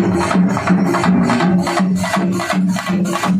Thank you.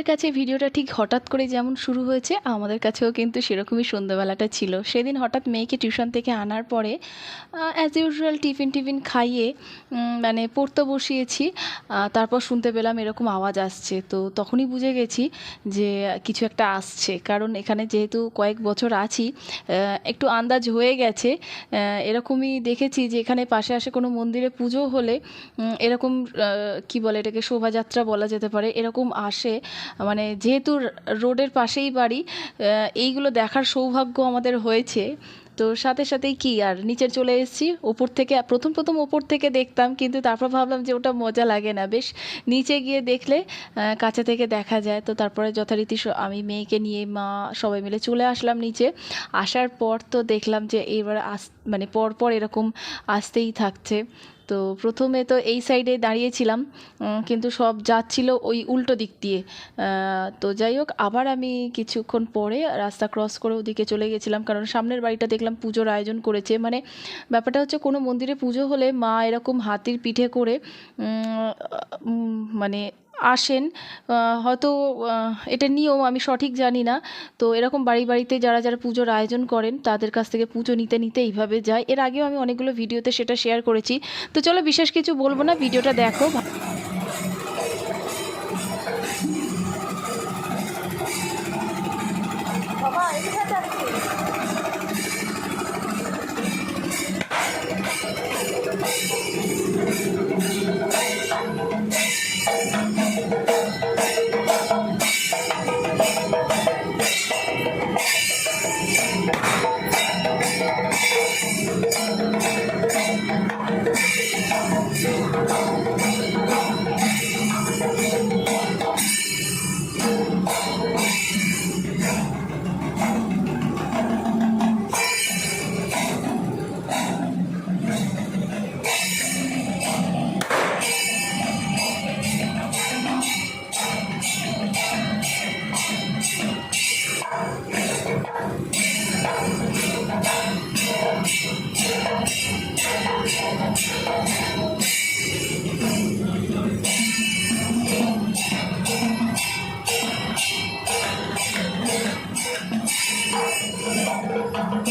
তোমাদের কাছে ভিডিওটা ঠিক হঠাৎ করে যেমন শুরু হয়েছে, আমাদের কাছেও কিন্তু সেরকমই সন্ধ্যাবেলাটা ছিল। সেদিন হঠাৎ মেয়েকে টিউশন থেকে আনার পরে অ্যাজ ইউজুয়াল টিফিন টিফিন খাইয়ে মানে পড়তে বসিয়েছি তারপর শুনতে পেলাম এরকম আওয়াজ আসছে। তো তখনই বুঝে গেছি যে কিছু একটা আসছে। কারণ এখানে যেহেতু কয়েক বছর আছি একটু আন্দাজ হয়ে গেছে এরকমই দেখেছি যে এখানে পাশে আসে কোনো মন্দিরে পুজো হলে এরকম কি বলে এটাকে শোভাযাত্রা বলা যেতে পারে, এরকম আসে। মানে যেহেতু রোডের পাশেই বাড়ি এইগুলো দেখার সৌভাগ্য আমাদের হয়েছে। তো সাথে সাথেই কি, আর নিচে চলে এসেছি, ওপর থেকে, প্রথম প্রথম ওপর থেকে দেখতাম, কিন্তু তারপর ভাবলাম যে ওটা মজা লাগে না। বেশ, নিচে গিয়ে দেখলে কাছে থেকে দেখা যায়। তো তারপরে যথারীতি আমি মেয়েকে নিয়ে মা সবাই মিলে চলে আসলাম নিচে। আসার পর তো দেখলাম যে এবার আস মানে পরপর এরকম আসতেই থাকছে। তো প্রথমে তো এই সাইডে দাঁড়িয়েছিলাম কিন্তু সব যাচ্ছিল ওই উল্টো দিক দিয়ে। তো যাই হোক, আবার আমি কিছুক্ষণ পরে রাস্তা ক্রস করে ওদিকে চলে গেছিলাম, কারণ সামনের বাড়িটা দেখলাম পুজোর আয়োজন করেছে। মানে ব্যাপারটা হচ্ছে কোনো মন্দিরে পুজো হলে মা এরকম হাতির পিঠে করে মানে আসেন হয়তো এটা নিয়েও আমি সঠিক জানি না। তো এরকম বাড়ি বাড়িতে যারা যারা পুজোর আয়োজন করেন, তাদের কাছ থেকে পুজো নিতে নিতে এইভাবে যায়। এর আগেও আমি অনেকগুলো ভিডিওতে সেটা শেয়ার করেছি। তো চলো বিশেষ কিছু বলব না, ভিডিওটা দেখো। Thank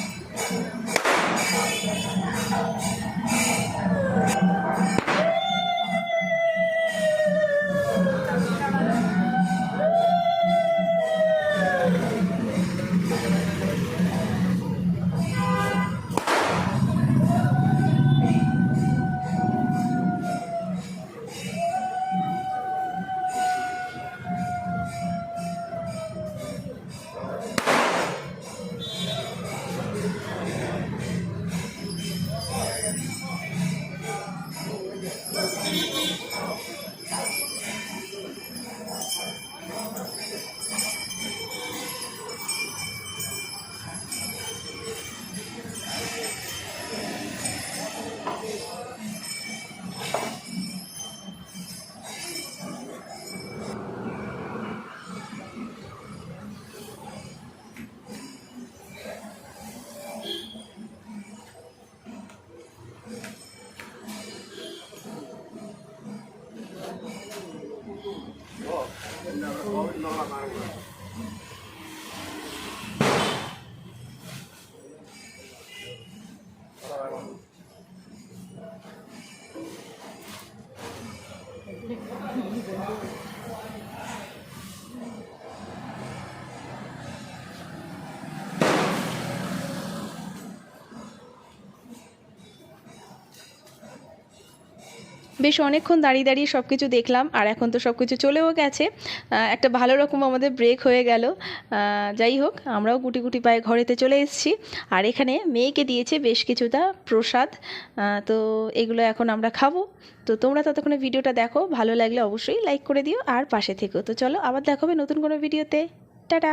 বেশ অনেকক্ষণ দাঁড়িয়ে দাঁড়িয়ে সব কিছু দেখলাম, আর এখন তো সব কিছু চলেও গেছে। একটা ভালো রকম আমাদের ব্রেক হয়ে গেল। যাই হোক, আমরাও গুটি গুটি পায়ে ঘরেতে চলে এসেছি। আর এখানে মেয়েকে দিয়েছে বেশ কিছুটা প্রসাদ। তো এগুলো এখন আমরা খাব। তো তোমরা ততক্ষণে ভিডিওটা দেখো। ভালো লাগলে অবশ্যই লাইক করে দিও, আর পাশে থেকো। তো চলো, আবার দেখাবে নতুন কোনো ভিডিওতে। টাটা!